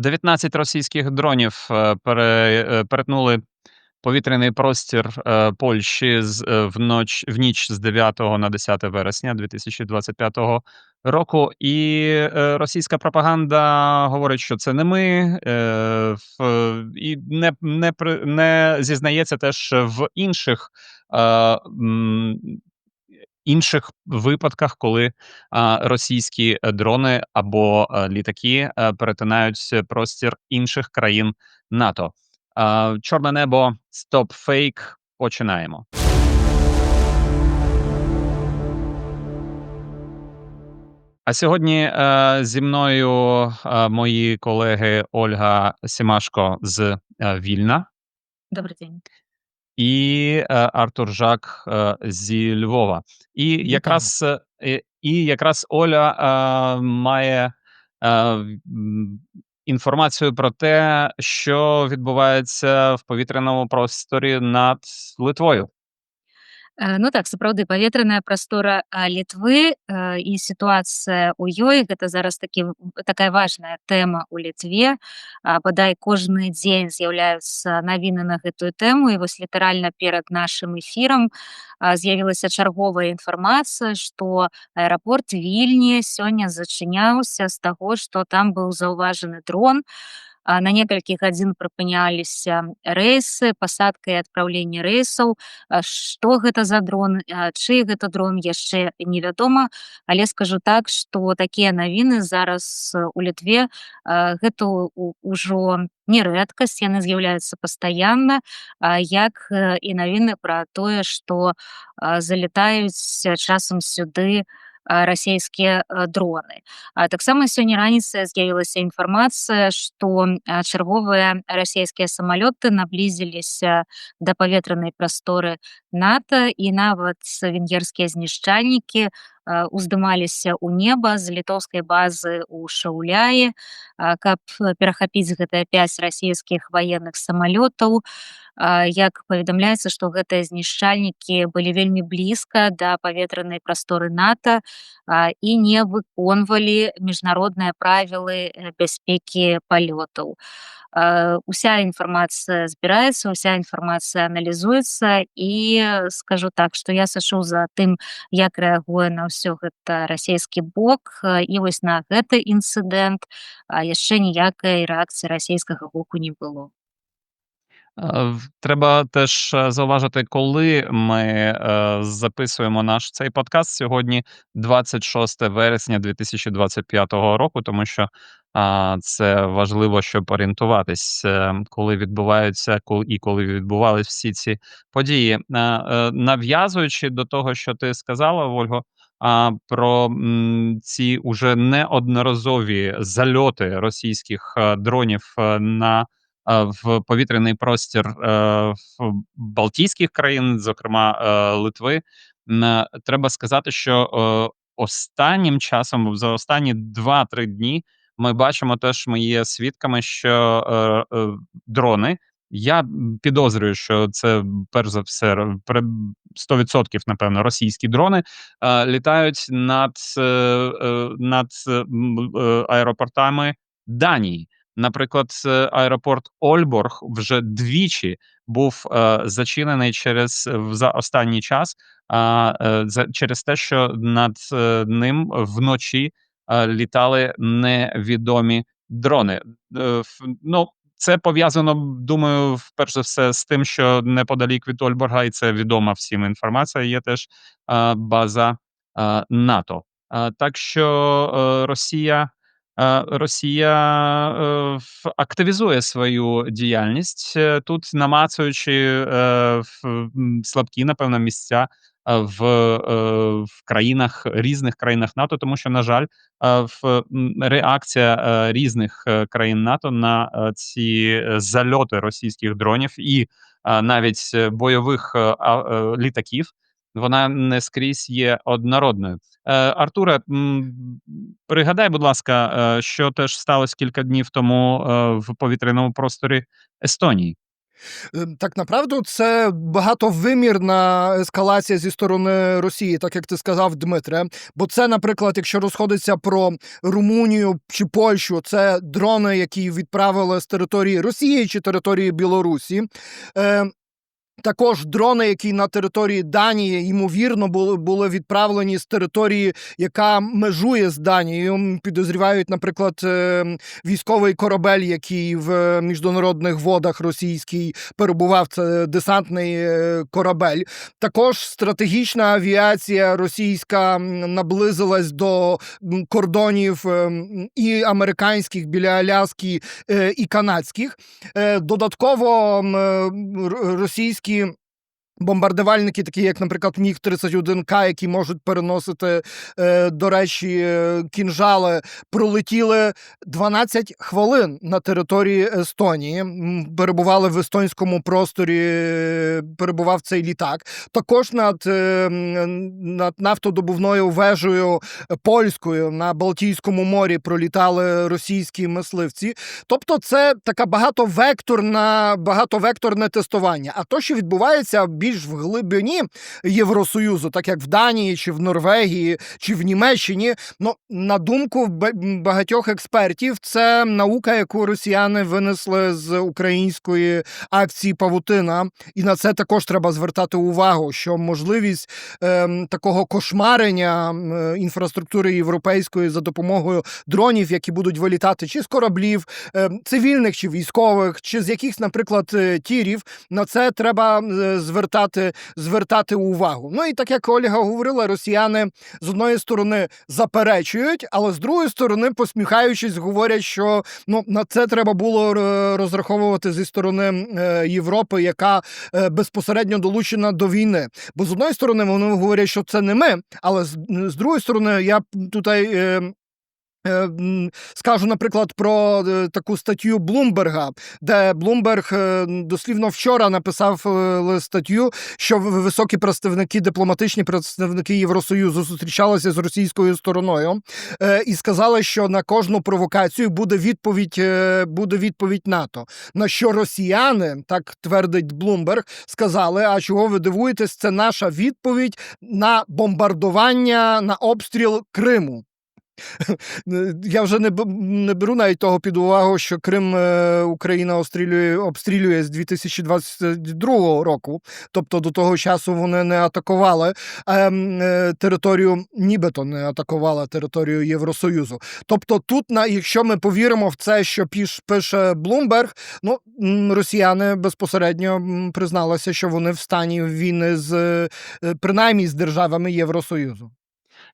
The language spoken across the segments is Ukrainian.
19 російських дронів е, е, перетнули повітряний простір е, Польщі в ніч з 9 на 10 вересня 2025 року. І російська пропаганда говорить, що це не ми, і не не, не зізнається теж в інших. Інших випадках, коли російські е, дрони або е, літаки е, перетинають простір інших країн НАТО. Чорне небо, стоп фейк. Починаємо. А сьогодні е, зі мною е, мої колеги Ольга Сімашко з е, Вільна Добрий день. І е, Артур Жак е, зі Львова. І якраз е, і якраз Оля е, має е, інформацію про те, що відбувається в повітряному просторі над Литвою. Э, Ну так, сапраўды паветраная прастора а, Літвы э, і сітуацыя ў ёй гэта зараз такі в- такая важная тэма ў Літве. А, Бадай кожны дзень з'яўляюцца навіны на гэтую тэму і вось літаральна перад нашым эфірам а, з'явілася чарговая інфармацыя, што аэрапорт Вільні сёння зачыняўся з таго, што там быў заўважаны дрон. А, На некалькі гадзін прыпыняліся рэйсы, пасадка і адпраўленне рэйсаў. А Што гэта за дрон, а, чый гэта дрон яшчэ невядома, але скажу так, што такія навіны зараз э, у Літве гэта у- ўжо не рэдкасць, яны з'яўляюцца пастаянна, як э, і навіны пра тое, што а, залетаюць э, часам сюды а, расійскія э, дроны. А таксама сёння раніцай з'явілася інфармацыя, што а, чарговыя расійскія самалёты наблізіліся да паветранай прасторы НАТО і нават венгерскія знішчальнікі а, уздымаліся ў неба з літоўскай базы ў Шаўляі, а, каб э, перахапіць гэтыя пяць расійскіх ваенных самалётаў. А, Як паведамляецца, што гэтыя знішчальнікі былі вельмі блізка да паветранай прасторы НАТО а, і не выконвалі міжнародныя правілы э, бяспекі палётаў. Уся інфармацыя збіраецца, уся інфармацыя аналізуецца і скажу так, што я сачу за тым, як рэагуе на ўсё гэта расійскі бок і вось на гэты інцыдэнт яшчэ ніякай рэакцыі расійскага боку не было. Е, Треба теж е, зауважити, коли ми е, записуємо наш цей подкаст сьогодні, 26 вересня 2025 року, тому що це важливо, щоб орієнтуватись, коли відбуваються і коли відбувались всі ці події. Нав'язуючи до того, що ти сказала, Ольго, а, про ці уже неодноразові зальоти російських дронів на в повітряний простір е, в Балтійських країн, зокрема е, Литви. Треба сказати, що е, останнім часом, за останні 2-3 дні, ми бачимо теж, ми є свідками, що дрони. Я підозрюю, що це перш за все р- пре- 100% напевно російські дрони літають над, над аеропортами Данії. Наприклад, е, аеропорт Ольборг вже двічі був е, зачинений через за останній час, а е, за через те, що над е, ним вночі е, літали невідомі дрони. Е, ну, це пов'язано, думаю, перш за все з тим, що неподалік від Ольборга, і це відома всім інформація. Є теж е, база е, НАТО. Е, так що е, Росія. Росія е, активізує свою діяльність е, тут, намацуючи в, слабкі, напевно, місця в, в країнах різних країнах НАТО, тому що, на жаль, в реакція різних країн НАТО на ці зальоти російських дронів і навіть бойових літаків. Вона не скрізь є однородною. Е, Артуре, пригадай, будь ласка, е, що теж сталося кілька днів тому е, в повітряному просторі Естонії. Ем, Так направду це багатовимірна ескалація зі сторони Росії, так як ти сказав, Дмитре. Бо це, наприклад, якщо розходиться про Румунію чи Польщу, це дрони, які відправили з території Росії чи території Білорусі. Е, також дрони, які на території Данії, ймовірно, були, були відправлені з території, яка межує з Данією. Підозрівають, наприклад, е, військовий корабель, який в е, міжнародних водах російський перебував. Це десантний е, корабель. Також стратегічна авіація російська наблизилась до кордонів і американських біля Аляски і канадських. Додатково м, е, р- російські. Бомбардувальники, такі як, наприклад, Міг 31К, які можуть переносити, е, до речі, е, кінжали, пролетіли 12 хвилин на території Естонії. Перебували в естонському просторі, е, перебував цей літак. Також над, над нафтодобувною вежею польською на Балтійському морі пролітали російські мисливці. Тобто, це така багатовекторна, багатовекторне тестування. А то, що відбувається більш в глибині Євросоюзу, так як в Данії, чи в Норвегії, чи в Німеччині, ну на думку багатьох експертів, це наука, яку росіяни винесли з української акції Павутина, і на це також треба звертати увагу, що можливість ем, такого кошмарення е, інфраструктури європейської за допомогою дронів, які будуть вилітати чи з кораблів, ем, цивільних чи військових, чи з якихось, наприклад, е, тірів, на це треба е, звертати, звертати увагу. Ну і так як Ольга говорила, росіяни з одної сторони заперечують, але з другої сторони, посміхаючись, говорять, що ну на це треба було е, розраховувати зі сторони е, Європи, яка е, безпосередньо долучена до війни. Бо з одної сторони вони говорять, що це не ми, але з, з другої сторони, я тут. Е, Е, м, Скажу, наприклад, про е, таку статтю Блумберга, де Блумберг е, дослівно вчора написав е, статтю, що високі представники, дипломатичні представники Євросоюзу зустрічалися з російською стороною і сказали, що на кожну провокацію буде відповідь, буде відповідь НАТО. На що росіяни, так твердить Блумберг, сказали: а чого ви дивуєтесь? Це наша відповідь на бомбардування, на обстріл Криму. Я вже не, не беру навіть того під увагу, що Крим е, Україна обстрілює, обстрілює з 2022 року. Тобто до того часу вони не атакували е, е, територію, нібито не атакували територію Євросоюзу. Тобто, тут, на, якщо ми повіримо в це, що піш, пише Блумберг, ну росіяни безпосередньо призналися, що вони в стані війни з е, принаймні з державами Євросоюзу.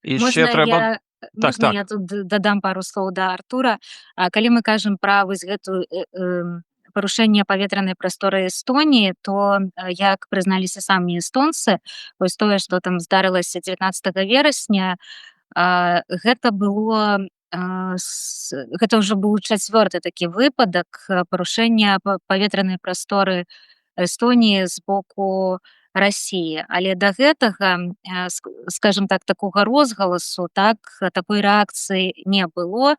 І Можна ще треба. я можна так. я тут д- дадам пару слоў да Артура. А калі мы кажам пра вось гэтую э, эм, парушэнне паветранай прасторы Эстоніі, то э, як прызналіся самі эстонцы, вось тое, што там здарылася 19 верасня, а, гэта было а, с- гэта ўжо быў чацвёрты такі выпадак а, парушэння па- паветранай прасторы Эстоніі з боку Расіі. Але да гэтага, э, ск- скажем так, такога розгаласу, так, такой рэакцыі не было.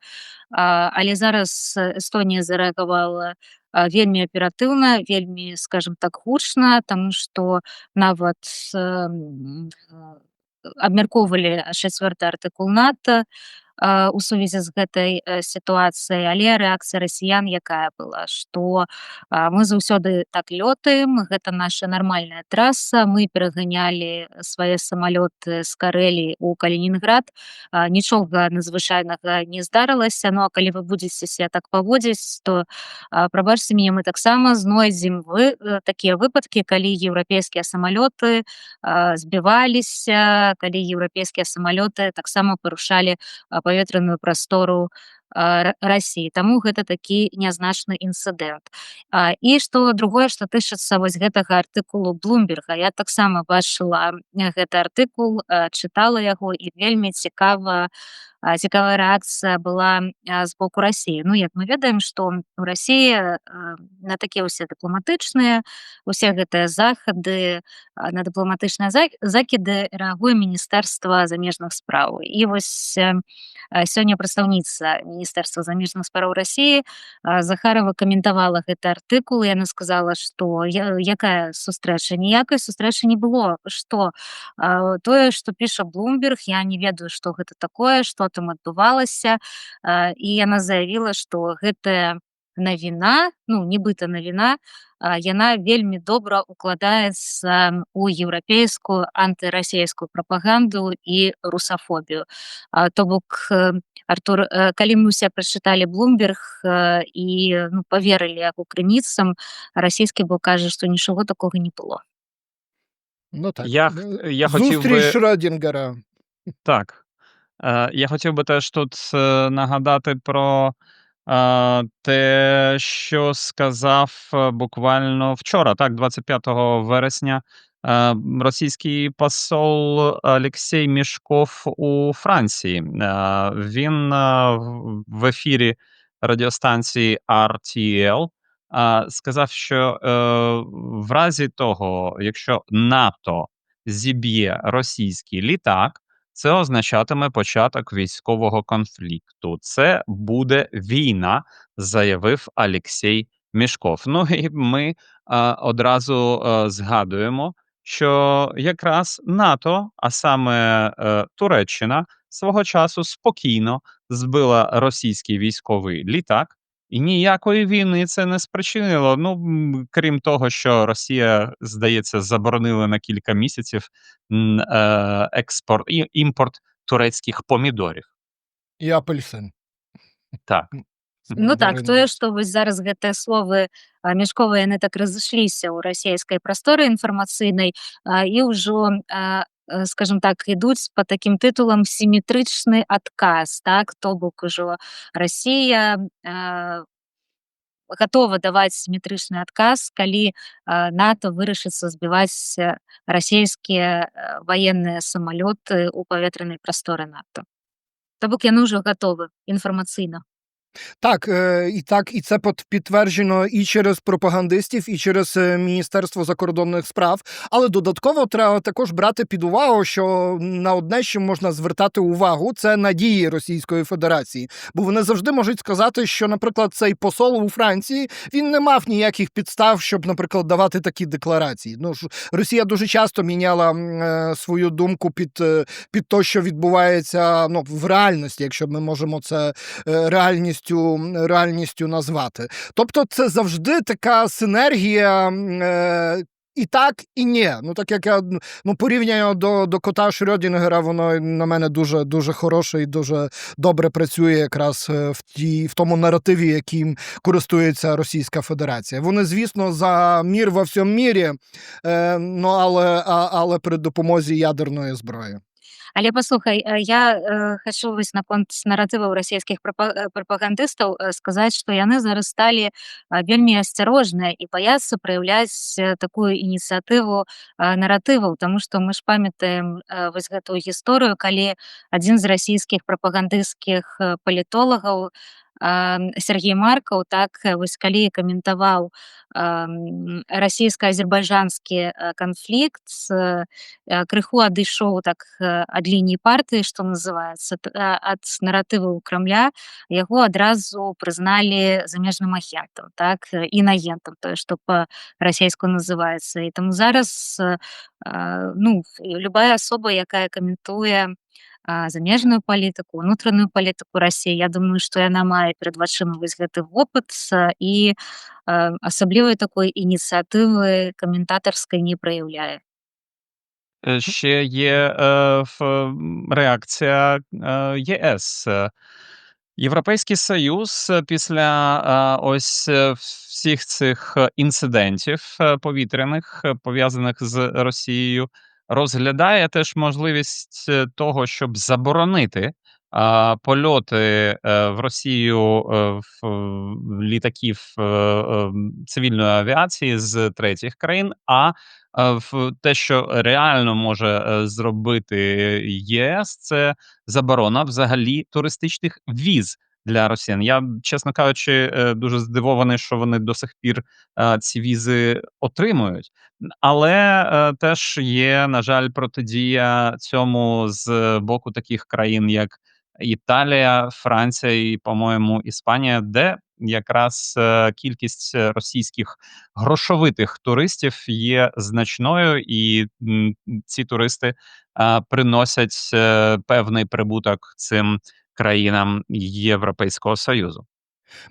Але зараз Эстонія зарэагавала а, вельмі аператыўна, вельмі, скажем так, гучна, таму што нават эм, э, абмяркоўвалі чацвёрты артыкул НАТО а, у сувязі з гэтай э, сітуацыяй, але рэакцыя расіян якая была, што а, мы заўсёды так лётаем, гэта наша нармальная траса, мы пераганялі свае самалёты з Карэлі ў Калінінград, а, нічога надзвычайнага не здарылася, ну а калі вы будзеце ся так паводзіць, то а, прабачце мяне, мы таксама знойдзем вы э, такія выпадкі, калі еўрапейскія самалёты а, збіваліся, калі еўрапейскія самалёты таксама парушалі а, паветраную прастору Расіі. Таму гэта такі нязначны інцыдэнт. І што другое, што тычыцца вось гэтага артыкулу Блумберга. Я таксама бачыла гэты артыкул, чытала яго і вельмі цікава цікавая рэакцыя была з боку Расіі. Ну як мы ведаем, што у э, на такія ўсе дыпламатычныя, усе гэтыя захады, на дыпламатычныя за- закіды рэагуе міністэрства замежных спраў. І вось сёння прадстаўніца Міністерства заміжных спраў Расіі. А, Захарова каментавала гэты артыкул, і яна сказала, што я якая сустрэча? Ніякай сустрэчы не было. Што? А, тое, што піша Bloomberg, я не ведаю, што гэта такое, што там адбывалася. А, і яна заявіла, што гэтая навіна, ну, нібыта навіна, а, яна вельмі добра укладаецца ў еўрапейскую антырасейскую прапаганду і русафобію. А, то бок, э, Артур, э, калі мы ўсе прачыталі э, і ну, паверылі яго крыніцам, расійскі бок кажа, што нічого такога не было. Ну так. Я, я хотів би Шрёдінгера. Так. Е, я хотів би теж тут нагадати про те, що сказав е, буквально вчора, так, 25 вересня, е, російський посол Олексій Мішков у Франції. Е, він в- ефірі радіостанції RTL сказав, що в разі того, якщо НАТО зіб'є російський літак, це означатиме початок військового конфлікту. Це буде війна, заявив Олексій Мішков. Ну і ми а, одразу а, згадуємо, що якраз НАТО, а саме е, Туреччина, свого часу спокійно збила російський військовий літак. І ніякої війни це не спричинило. Ну м, крім того, що Росія, здається, заборонила на кілька місяців м, е, експорт і імпорт турецьких помідорів. І апельсин. Так. Ну так, Дарина. тое, што вось зараз гэтыя словы а, мяшковыя яны так разышліся ў расійскай прасторы інфармацыйнай а, і ўжо а, э, скажем так ідуць по такім тытулам сіметрычны адказ так то бок ужо Расія а, гатова даваць сіметрычны адказ калі а, НАТО вырашыцца збіваць э, расійскія э, ваенныя самалёты ў паветранай прасторы НАТО. То бок яны ўжо гатовы інфармацыйна Так, е, і так, і це підтверджено і через пропагандистів, і через е, Міністерство закордонних справ. Але додатково треба також брати під увагу, що на одне, що можна звертати увагу, це надії Російської Федерації. Бо вони завжди можуть сказати, що, наприклад, цей посол у Франції він не мав ніяких підстав, щоб, наприклад, давати такі декларації. Ну ж Росія дуже часто міняла е, свою думку під, е, під те, що відбувається ну, в реальності, якщо ми можемо це е, реальністю, реальністю назвати. Тобто, це завжди така синергія. Е, і так, і ні. Ну так як я ну, порівняно до, до кота Шрёдінгера, воно на мене дуже дуже хороше і дуже добре працює якраз е, в тій в тому наративі, яким користується Російська Федерація. Вони, звісно, за мір во всьому мірі, е, ну але, а, але при допомозі ядерної зброї. Але паслухай э, я э, хачу вось наконт наратываў расійскіх прапа- э, прапагандыстаў э, сказаць што яны зараз сталі вельмі асцярожныя і баяцца праяўляць такую ініцыятыву наратываў Таму што мы ж памятаем вось гэтую гісторыю калі адзін з расійскіх прапагандысцкіх палітолагаў а, Сергей Маркаў так э, вось калі каментаваў ам, расійска-азербайджанскі э, канфлікт э, крыху адышоў так ад лініі партыі што называецца ад наратыву крамля яго адразу прызналі замежным агентам так э, інагентам тое што па-расейску называецца і таму зараз ну любая асоба якая каментуе замежную палітыку унутраную палітыку рассіі Я думаю што яна мае перад вачыма вось гэты вопыт э, і э, асаблівай такой ініцыятывы каментатарскай не праяўляе Е, Ще є е, ф- м, реакція е, ЄС. Е, Європейський Союз е, після е, ось е, всіх цих е, інцидентів е, повітряних, е, пов'язаних з Росією, розглядає теж можливість е, того, щоб заборонити а, польоти е, в Росію е, в, літаків цивільної авіації з третіх країн. А в те, що реально може зробити ЄС, це заборона взагалі туристичних віз для росіян. Я, чесно кажучи, е, дуже здивований, що вони до сих пір е, ці візи отримують. Але е, теж є, на жаль, протидія цьому з боку таких країн, як Італія, Франція і, по-моєму, Іспанія, де якраз кількість російських грошовитих туристів є значною, і ці туристи приносять певний прибуток цим країнам Європейського Союзу.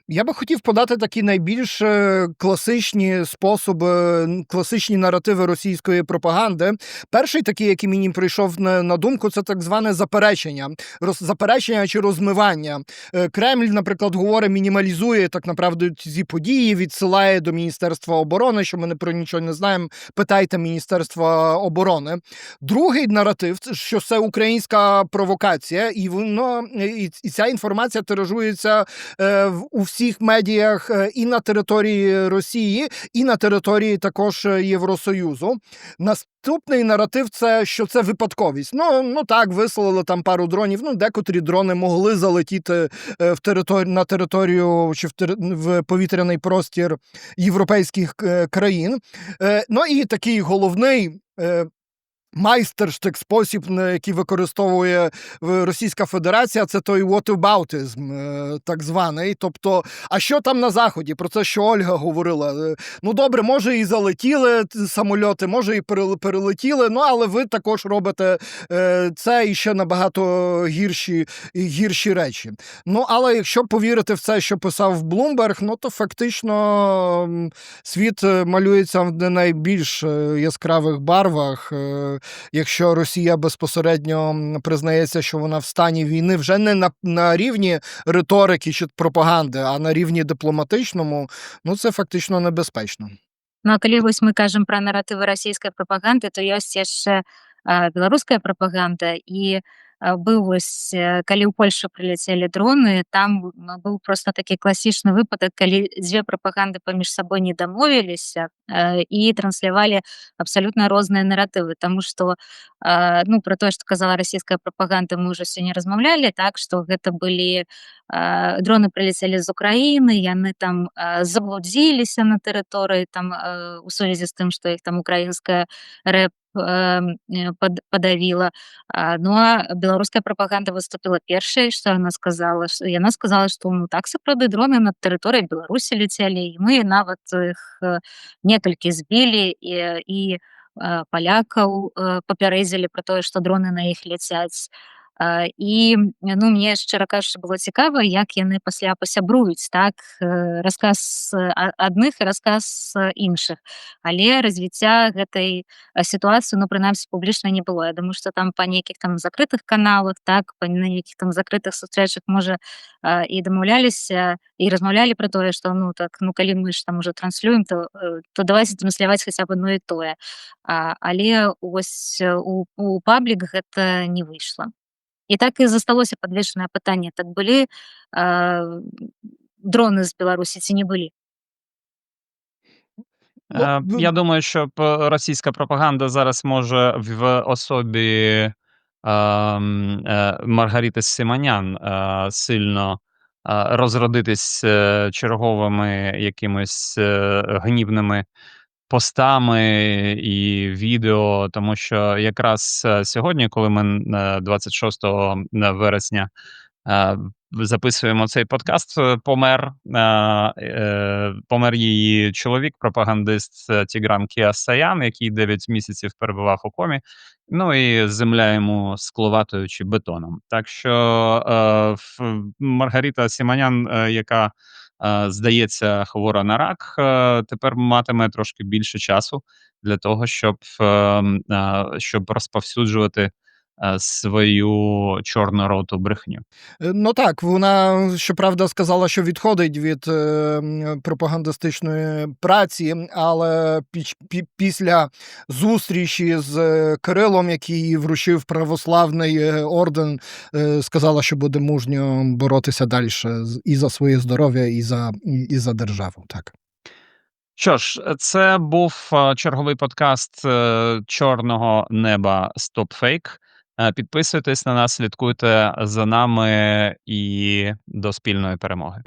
Я би хотів подати такі найбільш е, класичні способи, класичні наративи російської пропаганди. Перший такий, який мені прийшов на, думку, це так зване заперечення, роз, заперечення чи розмивання. Е, Кремль, наприклад, говорить, мінімалізує так направду ці події, відсилає до Міністерства оборони, що ми не про нічого не знаємо. Питайте Міністерства оборони. Другий наратив, що це українська провокація, і воно і, і ця інформація тиражується е, в- у всіх медіях е, і на території Росії, і на території також е, Євросоюзу. Наступний наратив це що це випадковість. Ну ну так, вислали там пару дронів. Ну декотрі дрони могли залетіти е, в територію на територію чи в, тери- в повітряний простір європейських країн. Ну і такий головний. Майстерштик спосіб, який використовує Російська Федерація, це той whataboutism, е, так званий. Тобто, а що там на заході? Про це що Ольга говорила. Е, Ну добре, може і залетіли самольоти, може і перелетіли. Ну але ви також робите е, це і ще набагато гірші, гірші речі. Ну але якщо повірити в це, що писав Блумберг, ну то фактично світ малюється в не найбільш яскравих барвах Е, Якщо Росія безпосередньо м, признається, що вона в стані війни вже не на, на рівні риторики чи пропаганди, а на рівні дипломатичному, ну це фактично небезпечно. Ну, а калі вось мы кажам пра наратывы расійскай прапаганды, то ёсць яшчэ а, беларуская прапаганда і а, Быў э, калі ў Польшу прыляцелі дроны, там быў проста такі класічны выпадак, калі дзве прапаганды паміж сабой не дамовіліся э, і транслявалі абсалютна розныя наратывы, Таму што а, ну пра тое, што казала расійская прапаганда, мы ўжо сёння размаўлялі так, што гэта былі а, дроны прыляцелі з Украіны, яны там а, заблудзіліся на тэрыторыі там а, у сувязі з тым, што іх там украінская рэп эм, э, пад- падавіла. А, Ну а беларуская прапаганда выступила першай, што яна сказала, што яна сказала, што ну так сапраўды дроны над тэрыторыяй Беларусі ляцелі і мы нават іх э, некалькі збілі і, і э, палякаў э, папярэдзілі пра тое, што дроны на іх ляцяць. І ну мне шчыра кажучы было цікава, як яны пасля пасябруюць так э, расказ э, а- адных і расказ э, іншых. Але развіцця гэтай сітуацыі ну прынамсі публічна не было. Я думаю, што там па нейкіх там закрытых каналах, так па на нейкіх там закрытых сустрэчах можа і дамаўляліся і размаўлялі пра тое, што ну так ну калі мы ж там уже транслюем, то, э, то давайте трансляваць хаця б одно і тое. А, але вось э, у, у паблік гэта не выйшла. І так і засталося падвешанае пытанне так былі а, дроны з Беларусі ці не былі. Ну, Е, ну, Я думаю, що п- російська пропаганда зараз може в особі ем, е, Маргарити Симонян е, сильно е, розродитись е, черговими якимись е, гнівними постами і відео, тому що якраз е, сьогодні, коли ми е, 26 вересня е, записуємо цей подкаст, е, помер, е, е, помер її чоловік, пропагандист е, Тігран Кіасаян, який 9 місяців перебував у комі. Ну і земля йому скловатою чи бетоном. Так що е, Маргарита Сіманян, е, яка е, здається хвора на рак, е, тепер матиме трошки більше часу для того, щоб, е, м, е, щоб розповсюджувати е, свою чорнороту брехню. Е, Ну так, вона щоправда сказала, що відходить від е, пропагандистичної праці, але після зустрічі з е, Кирилом, який вручив православний е, орден, е, сказала, що буде мужньо боротися далі і за своє здоров'я, і за, і, за державу. Так. Що ж, це був е, черговий подкаст е, Чорного неба StopFake. Е, Підписуйтесь на нас, слідкуйте за нами і до спільної перемоги.